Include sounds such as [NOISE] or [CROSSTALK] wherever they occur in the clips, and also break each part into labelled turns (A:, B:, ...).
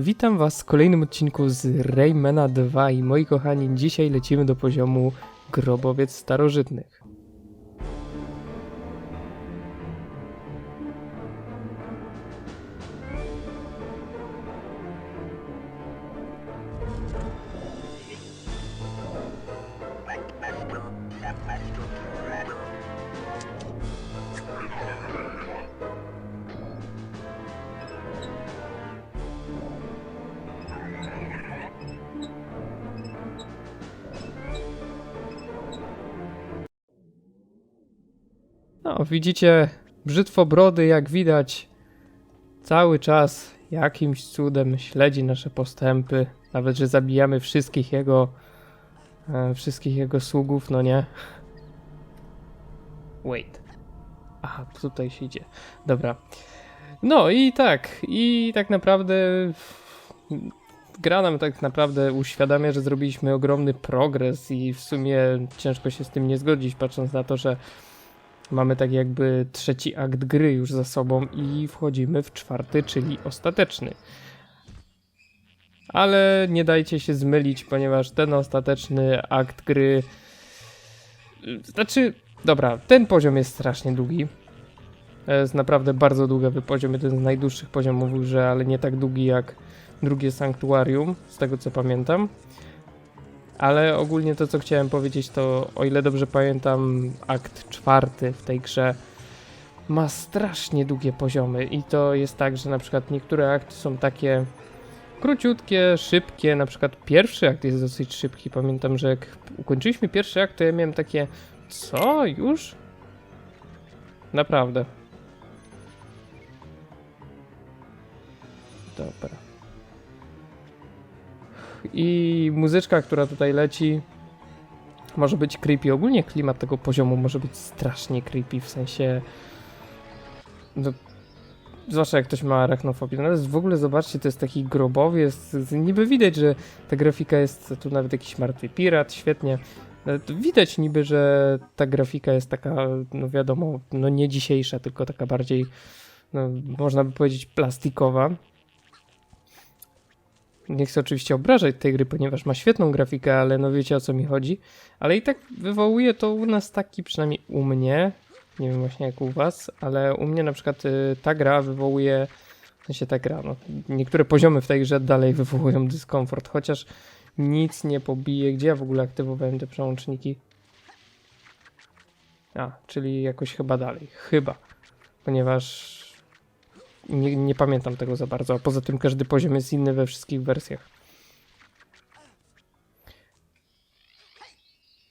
A: Witam Was w kolejnym odcinku z Raymana 2 i moi kochani, dzisiaj lecimy do poziomu Grobowiec Starożytnych. No, widzicie, brzytwo brody, jak widać, cały czas jakimś cudem śledzi nasze postępy. Nawet, że zabijamy wszystkich jego, e, wszystkich jego sługów, no nie? Wait. Aha, tutaj się idzie. Dobra. No i tak, i tak naprawdę gra nam tak naprawdę uświadamia, że zrobiliśmy ogromny progres i w sumie ciężko się z tym nie zgodzić, patrząc na to, że Mamy tak jakby trzeci akt gry już za sobą i wchodzimy w czwarty, czyli ostateczny. Ale nie dajcie się zmylić, ponieważ ten ostateczny akt gry. Znaczy, dobra, ten poziom jest strasznie długi. Jest naprawdę bardzo długi poziom, jeden z najdłuższych poziomów grze, ale nie tak długi jak drugie Sanktuarium, z tego co pamiętam. Ale ogólnie to, co chciałem powiedzieć, to o ile dobrze pamiętam, akt czwarty w tej grze ma strasznie długie poziomy i to jest tak, że na przykład niektóre akty są takie króciutkie, szybkie, na przykład pierwszy akt jest dosyć szybki. Pamiętam, że jak ukończyliśmy pierwszy akt, to ja miałem takie co? Już? Naprawdę. I muzyczka, która tutaj leci, może być creepy. Ogólnie klimat tego poziomu może być strasznie creepy, w sensie. No, zwłaszcza jak ktoś ma arachnofobię. No, ale w ogóle zobaczcie, to jest taki grobowiec. Niby widać, że ta grafika jest tu nawet jakiś martwy pirat, świetnie. To Widać niby, że ta grafika jest taka, no wiadomo, no nie dzisiejsza, tylko taka bardziej, no, można by powiedzieć, plastikowa. Nie chcę oczywiście obrażać tej gry, ponieważ ma świetną grafikę, ale no wiecie o co mi chodzi. Ale i tak wywołuje to u nas taki, przynajmniej u mnie, nie wiem właśnie jak u was, ale u mnie na przykład y, ta gra wywołuje, w sensie ta gra, no, niektóre poziomy w tej grze dalej wywołują dyskomfort, chociaż nic nie pobije. Gdzie ja w ogóle aktywowałem te przełączniki? A, czyli jakoś chyba dalej. Chyba. Ponieważ nie, nie pamiętam tego za bardzo, a poza tym każdy poziom jest inny we wszystkich wersjach.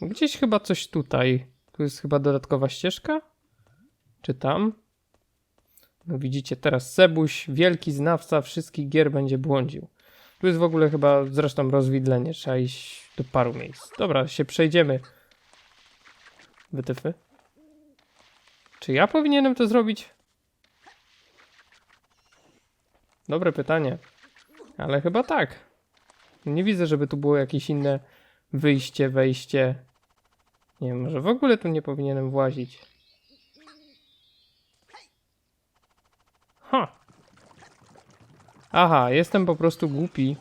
A: Gdzieś chyba coś tutaj. Tu jest chyba dodatkowa ścieżka? Czy tam? No widzicie, teraz Sebuś, wielki znawca wszystkich gier, będzie błądził. Tu jest w ogóle chyba zresztą rozwidlenie, trzeba iść do paru miejsc. Dobra, się przejdziemy. Wytyfy. Czy ja powinienem to zrobić? Dobre pytanie. Ale chyba tak. Nie widzę, żeby tu było jakieś inne wyjście, wejście. Nie wiem, może w ogóle tu nie powinienem włazić. Ha! Aha, jestem po prostu głupi.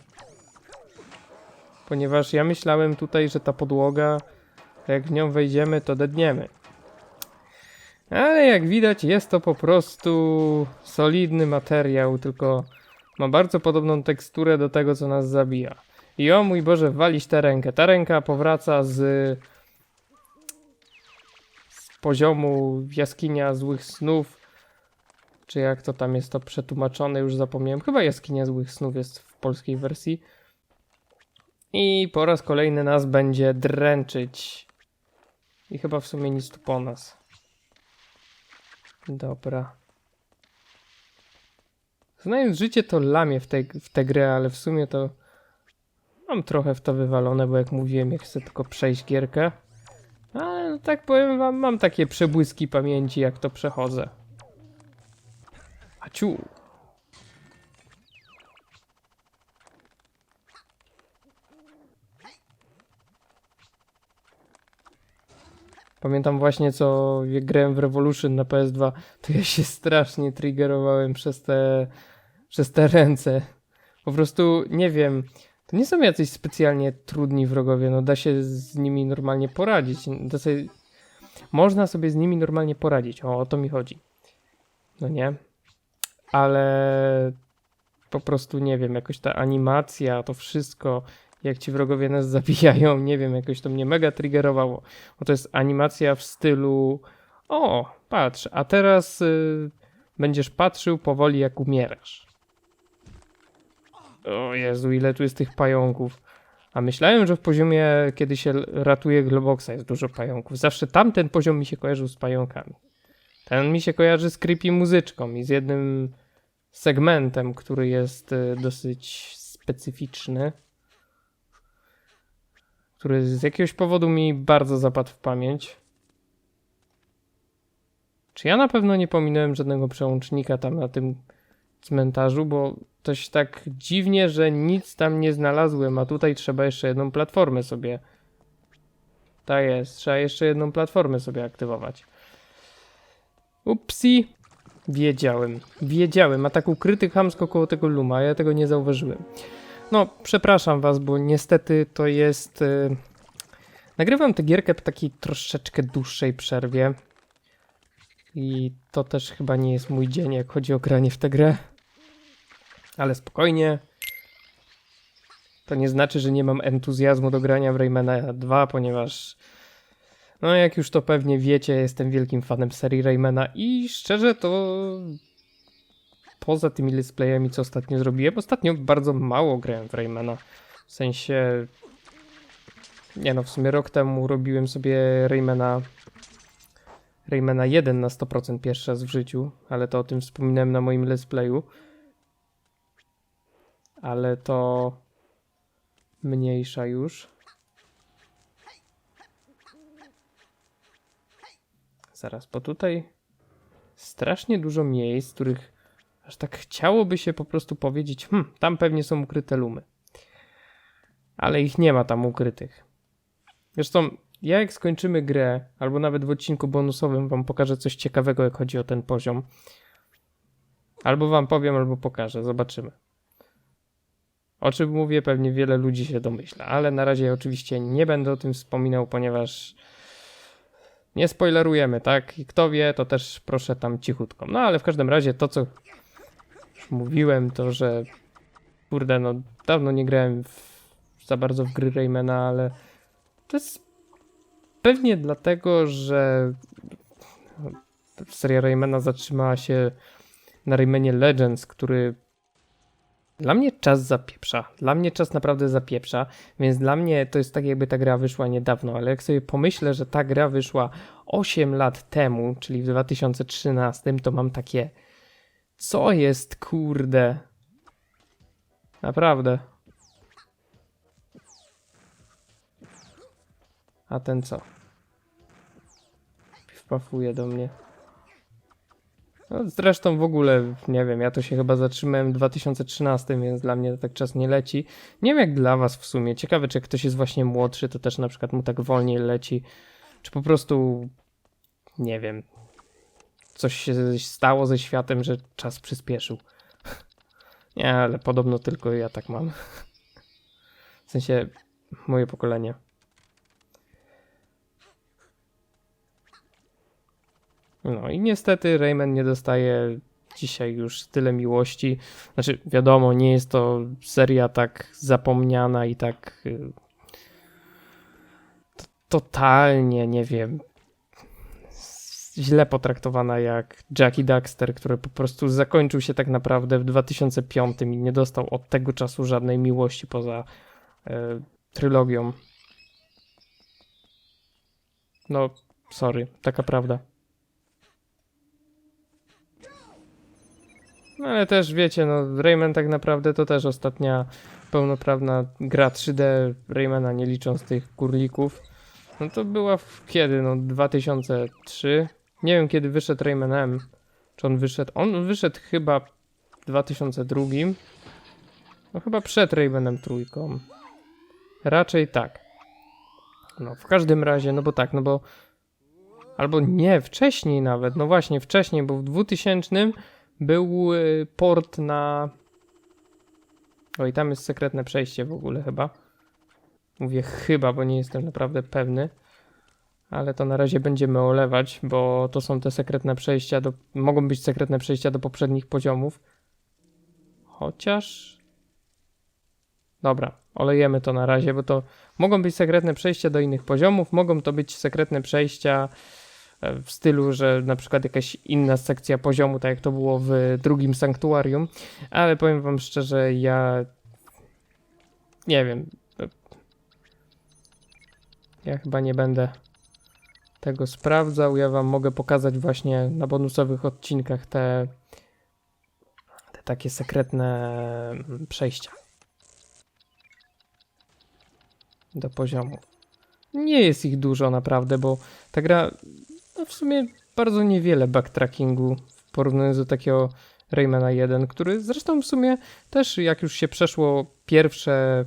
A: Ponieważ ja myślałem tutaj, że ta podłoga, jak w nią wejdziemy, to dedniemy. Ale jak widać jest to po prostu solidny materiał, tylko ma bardzo podobną teksturę do tego, co nas zabija. I o mój Boże, walić tę rękę. Ta ręka powraca z, z poziomu jaskinia złych snów. Czy jak to tam jest to przetłumaczone, już zapomniałem. Chyba jaskinia złych snów jest w polskiej wersji. I po raz kolejny nas będzie dręczyć. I chyba w sumie nic tu po nas. Dobra. Znając życie, to lamię w, tej, w tę grę, ale w sumie to mam trochę w to wywalone, bo jak mówiłem, ja chcę tylko przejść gierkę. Ale no tak powiem wam, mam takie przebłyski pamięci, jak to przechodzę. Aciu. Pamiętam właśnie, co jak grałem w Revolution na PS2, to ja się strasznie triggerowałem przez te, przez te ręce. Po prostu, nie wiem, to nie są jacyś specjalnie trudni wrogowie, no da się z nimi normalnie poradzić. Sobie, można sobie z nimi normalnie poradzić, o, o to mi chodzi. No nie? Ale po prostu, nie wiem, jakoś ta animacja, to wszystko, jak ci wrogowie nas zabijają, nie wiem, jakoś to mnie mega triggerowało. Bo to jest animacja w stylu o, patrz, a teraz y, będziesz patrzył powoli jak umierasz. O Jezu, ile tu jest tych pająków. A myślałem, że w poziomie, kiedy się ratuje Globoxa jest dużo pająków. Zawsze tamten poziom mi się kojarzył z pająkami. Ten mi się kojarzy z creepy muzyczką i z jednym segmentem, który jest y, dosyć specyficzny. Który z jakiegoś powodu mi bardzo zapadł w pamięć. Czy ja na pewno nie pominąłem żadnego przełącznika tam na tym cmentarzu, bo coś tak dziwnie, że nic tam nie znalazłem, a tutaj trzeba jeszcze jedną platformę sobie. Tak jest, trzeba jeszcze jedną platformę sobie aktywować. Upsi. Wiedziałem, wiedziałem, a tak ukryty chamsko koło tego luma, ja tego nie zauważyłem. No, przepraszam was, bo niestety to jest... y, Nagrywam tę gierkę w takiej troszeczkę dłuższej przerwie. I to też chyba nie jest mój dzień, jak chodzi o granie w tę grę. Ale spokojnie. To nie znaczy, że nie mam entuzjazmu do grania w Raymana 2, ponieważ no jak już to pewnie wiecie, jestem wielkim fanem serii Raymana i szczerze to poza tymi let's playami, co ostatnio zrobiłem, ostatnio bardzo mało grałem w Raymana. W sensie nie no, w sumie rok temu robiłem sobie Raymana Raymana 1 na 100% pierwszy raz w życiu, ale to o tym wspominałem na moim let's playu. Ale to mniejsza już. Zaraz, bo tutaj strasznie dużo miejsc, których aż tak chciałoby się po prostu powiedzieć, hm, tam pewnie są ukryte lumy. Ale ich nie ma tam ukrytych. Zresztą ja jak skończymy grę, albo nawet w odcinku bonusowym wam pokażę coś ciekawego, jak chodzi o ten poziom. Albo wam powiem, albo pokażę, zobaczymy. O czym mówię, pewnie wiele ludzi się domyśla, ale na razie oczywiście nie będę o tym wspominał, ponieważ nie spoilerujemy, tak? I kto wie, to też proszę tam cichutko. No ale w każdym razie to, co mówiłem, to że kurde, no dawno nie grałem w, za bardzo w gry Raymana, ale to jest pewnie dlatego, że seria Raymana zatrzymała się na Raymanie Legends, który dla mnie czas zapieprza. Dla mnie czas naprawdę zapieprza, więc dla mnie to jest tak jakby ta gra wyszła niedawno, ale jak sobie pomyślę, że ta gra wyszła 8 lat temu, czyli w 2013, to mam takie co jest kurde? Naprawdę. A ten co? Wpafuje do mnie. No, zresztą w ogóle, nie wiem, ja to się chyba zatrzymałem w 2013, więc dla mnie tak czas nie leci. Nie wiem jak dla was w sumie. Ciekawe, czy jak ktoś jest właśnie młodszy, to też na przykład mu tak wolniej leci. Czy po prostu, nie wiem, coś się stało ze światem, że czas przyspieszył. Nie, ale podobno tylko ja tak mam. W sensie, moje pokolenie. No i niestety Rayman nie dostaje dzisiaj już tyle miłości. Znaczy, wiadomo, nie jest to seria tak zapomniana i tak y, totalnie, nie wiem, źle potraktowana jak Jackie Daxter, który po prostu zakończył się tak naprawdę w 2005 i nie dostał od tego czasu żadnej miłości poza e, trylogią. No, sorry, taka prawda. No ale też wiecie, no Rayman tak naprawdę to też ostatnia pełnoprawna gra 3D Raymana, nie licząc tych kurlików. No to była w kiedy? No 2003? Nie wiem kiedy wyszedł Rayman M. Czy on wyszedł? On wyszedł chyba w 2002. No chyba przed Raymanem trójką. Raczej tak. No w każdym razie, no bo tak, no bo albo nie, wcześniej nawet, no właśnie wcześniej, bo w 2000 był y, port na O i tam jest sekretne przejście w ogóle chyba. Mówię chyba, bo nie jestem naprawdę pewny. Ale to na razie będziemy olewać, bo to są te sekretne przejścia do. Mogą być sekretne przejścia do poprzednich poziomów. Chociaż. Dobra, olejemy to na razie, bo to mogą być sekretne przejścia do innych poziomów, mogą to być sekretne przejścia e, w stylu, że na przykład jakaś inna sekcja poziomu, tak jak to było w drugim sanktuarium, ale powiem wam szczerze, ja nie wiem. Ja chyba nie będę tego sprawdzał. Ja wam mogę pokazać właśnie na bonusowych odcinkach te, te takie sekretne mm, przejścia do poziomu. Nie jest ich dużo naprawdę, bo ta gra no w sumie bardzo niewiele backtrackingu w porównaniu do takiego Raymana 1, który zresztą w sumie też jak już się przeszło pierwsze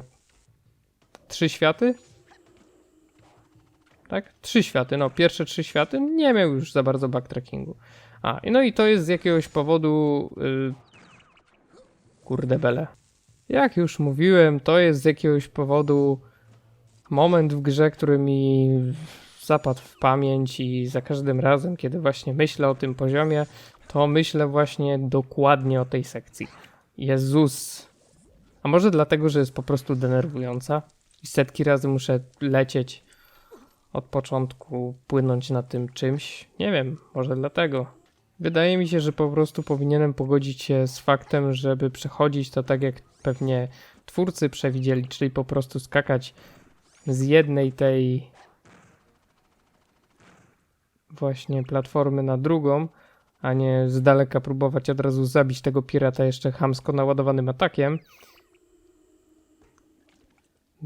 A: trzy światy, tak? Trzy światy, no pierwsze trzy światy nie miał już za bardzo backtrackingu. A, no i to jest z jakiegoś powodu yy, kurde bele. Jak już mówiłem, to jest z jakiegoś powodu moment w grze, który mi zapadł w pamięć i za każdym razem, kiedy właśnie myślę o tym poziomie, to myślę właśnie dokładnie o tej sekcji. Jezus. A może dlatego, że jest po prostu denerwująca i setki razy muszę lecieć od początku, płynąć na tym czymś? Nie wiem, może dlatego. Wydaje mi się, że po prostu powinienem pogodzić się z faktem, żeby przechodzić to tak jak pewnie twórcy przewidzieli, czyli po prostu skakać z jednej tej właśnie platformy na drugą, a nie z daleka próbować od razu zabić tego pirata jeszcze chamsko naładowanym atakiem.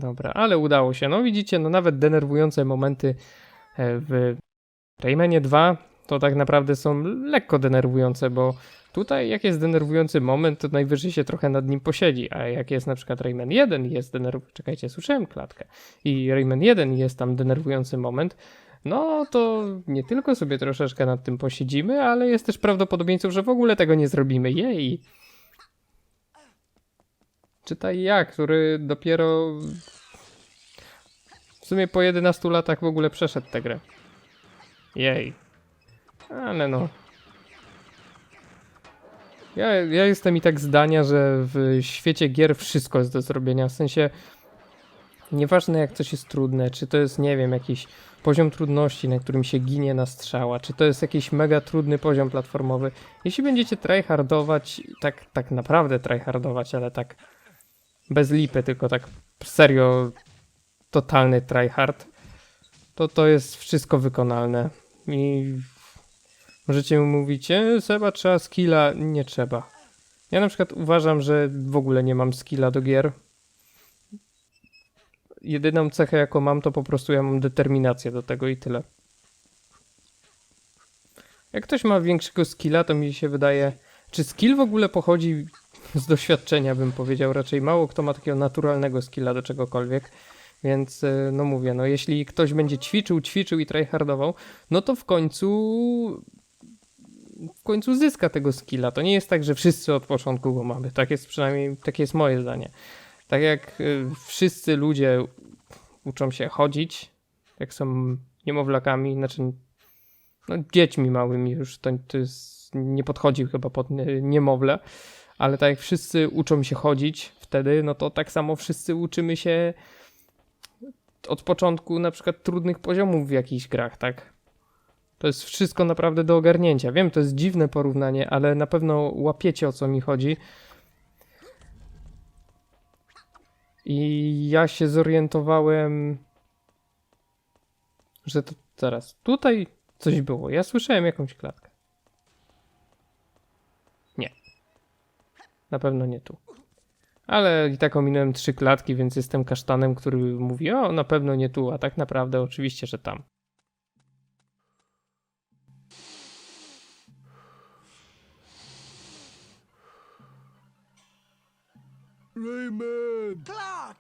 A: Dobra, ale udało się. No widzicie, no nawet denerwujące momenty e, w Raymanie 2 to tak naprawdę są lekko denerwujące, bo tutaj jak jest denerwujący moment, to najwyżej się trochę nad nim posiedzi, a jak jest na przykład Rayman 1 jest denerwujący, czekajcie, słyszałem klatkę, i Rayman 1 jest tam denerwujący moment, no to nie tylko sobie troszeczkę nad tym posiedzimy, ale jest też prawdopodobieństwo, że w ogóle tego nie zrobimy. Jej! Czytaj ja, który dopiero w sumie po 11 latach w ogóle przeszedł tę grę. Jej. Ale no. Ja, ja jestem i tak zdania, że w świecie gier wszystko jest do zrobienia. W sensie, nieważne jak coś jest trudne, czy to jest, nie wiem, jakiś poziom trudności, na którym się ginie na strzała, czy to jest jakiś mega trudny poziom platformowy. Jeśli będziecie tryhardować, tak, tak naprawdę tryhardować, ale tak bez lipy, tylko tak serio totalny tryhard, to to jest wszystko wykonalne. I możecie mówić, e, Seba trzeba skilla, nie trzeba. Ja na przykład uważam, że w ogóle nie mam skilla do gier. Jedyną cechę, jaką mam, to po prostu ja mam determinację do tego i tyle. Jak ktoś ma większego skilla, to mi się wydaje, czy skill w ogóle pochodzi z doświadczenia, bym powiedział. Raczej mało kto ma takiego naturalnego skilla do czegokolwiek. Więc, y, no mówię, no jeśli ktoś będzie ćwiczył, ćwiczył i tryhardował, no to w końcu w końcu zyska tego skilla. To nie jest tak, że wszyscy od początku go mamy. Tak jest przynajmniej, takie jest moje zdanie. Tak jak y, wszyscy ludzie uczą się chodzić, jak są niemowlakami, znaczy no, dziećmi małymi już, to, to jest, nie podchodzi chyba pod y, niemowlę, ale tak jak wszyscy uczą się chodzić wtedy, no to tak samo wszyscy uczymy się od początku na przykład trudnych poziomów w jakichś grach, tak? To jest wszystko naprawdę do ogarnięcia. Wiem, to jest dziwne porównanie, ale na pewno łapiecie o co mi chodzi. I ja się zorientowałem, że to zaraz tutaj coś było. Ja słyszałem jakąś klatkę. Na pewno nie tu. Ale i tak ominąłem trzy klatki, więc jestem kasztanem, który mówi, o, na pewno nie tu, a tak naprawdę oczywiście, że tam.
B: Rayman!
C: Clark!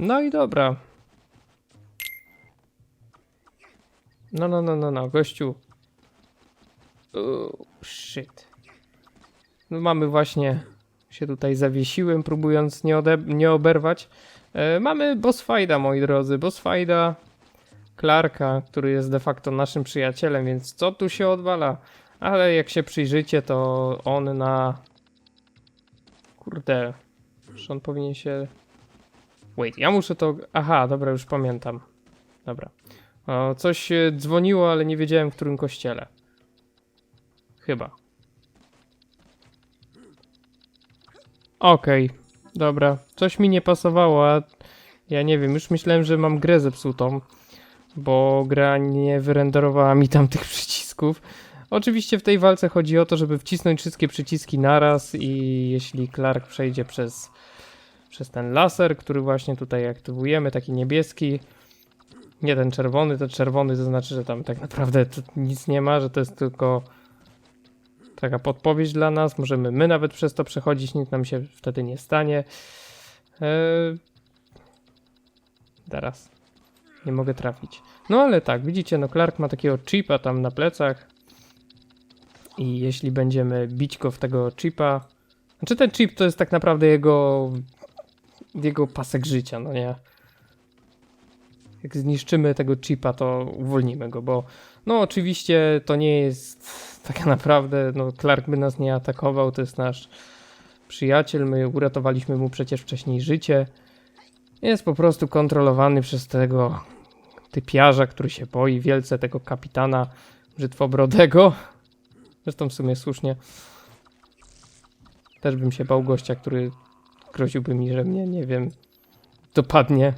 A: No i dobra. No, no, no, no, no, gościu. Oh, shit. No mamy właśnie, się tutaj zawiesiłem, próbując nie, nie oberwać. E, mamy boss fighta, moi drodzy, boss fighta Clarka, który jest de facto naszym przyjacielem, więc co tu się odwala? Ale jak się przyjrzycie, to on na... Kurde, on powinien się... Wait, ja muszę to... Aha, dobra, już pamiętam. Dobra. O, coś e, dzwoniło, ale nie wiedziałem w którym kościele. Chyba. Okej, dobra. Coś mi nie pasowało, a ja nie wiem, już myślałem, że mam grę zepsutą, bo gra nie wyrenderowała mi tam tych [LAUGHS] przycisków. Oczywiście w tej walce chodzi o to, żeby wcisnąć wszystkie przyciski naraz i jeśli Clark przejdzie przez, przez ten laser, który właśnie tutaj aktywujemy, taki niebieski, nie ten czerwony, ten czerwony to znaczy, że tam tak naprawdę nic nie ma, że to jest tylko taka podpowiedź dla nas. Możemy my nawet przez to przechodzić, nic nam się wtedy nie stanie. Eee... Teraz. Nie mogę trafić. No ale tak, widzicie, no Clark ma takiego chipa tam na plecach. I jeśli będziemy bić go w tego chipa. Znaczy ten chip to jest tak naprawdę jego. Jego pasek życia, no nie? Jak zniszczymy tego chipa, to uwolnimy go, bo no oczywiście to nie jest tak naprawdę, no Clark by nas nie atakował, to jest nasz przyjaciel, my uratowaliśmy mu przecież wcześniej życie. Jest po prostu kontrolowany przez tego typiarza, który się boi wielce tego kapitana brzytwobrodego. Zresztą w sumie słusznie. Też bym się bał gościa, który groziłby mi, że mnie, nie wiem, dopadnie.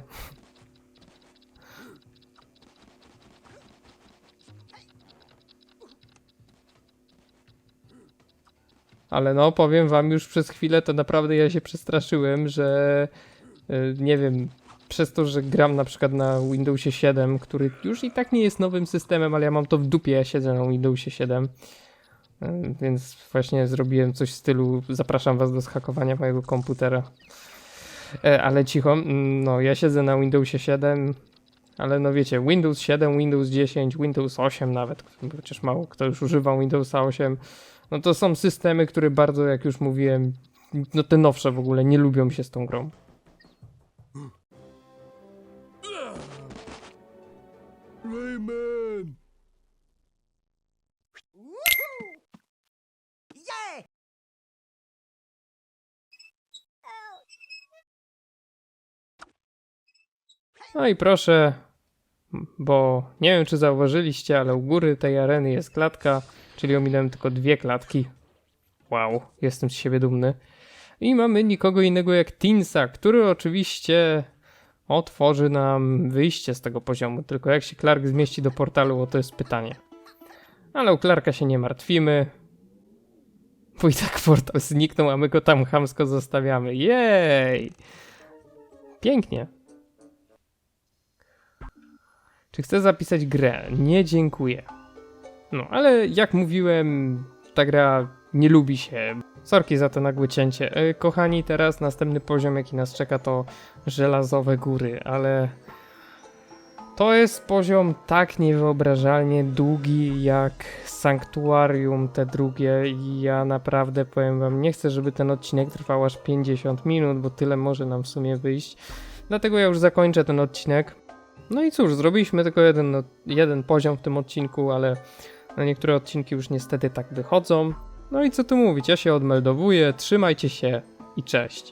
A: Ale no, powiem wam, już przez chwilę to naprawdę ja się przestraszyłem, że y, nie wiem, przez to, że gram na przykład na Windowsie 7, który już i tak nie jest nowym systemem, ale ja mam to w dupie, ja siedzę na Windowsie 7. y, Więc właśnie zrobiłem coś w stylu zapraszam was do zhakowania mojego komputera. E, Ale cicho, mm, no ja siedzę na Windowsie 7, ale no wiecie, Windows 7, Windows 10, Windows 8 nawet, chociaż mało kto już używa Windowsa 8, no to są systemy, które bardzo, jak już mówiłem, no te nowsze w ogóle nie lubią się z tą grą. No i proszę, bo nie wiem czy zauważyliście, ale u góry tej areny jest klatka, czyli ominąłem tylko dwie klatki. Wow, jestem z siebie dumny. I mamy nikogo innego jak Tinsa, który oczywiście otworzy nam wyjście z tego poziomu. Tylko jak się Clark zmieści do portalu, o to jest pytanie. Ale u Clarka się nie martwimy. Bo i tak portal zniknął, a my go tam chamsko zostawiamy. Jej! Pięknie. Czy chcę zapisać grę? Nie, dziękuję. No, ale jak mówiłem, ta gra nie lubi się. Sorki za to nagłe cięcie. E, kochani, teraz następny poziom, jaki nas czeka, to żelazowe góry, ale to jest poziom tak niewyobrażalnie długi jak Sanktuarium te drugie i ja naprawdę powiem wam, nie chcę, żeby ten odcinek trwał aż 50 minut, bo tyle może nam w sumie wyjść. Dlatego ja już zakończę ten odcinek. No i cóż, zrobiliśmy tylko jeden, no, jeden poziom w tym odcinku, ale no niektóre odcinki już niestety tak wychodzą. No i co tu mówić, ja się odmeldowuję, trzymajcie się i cześć.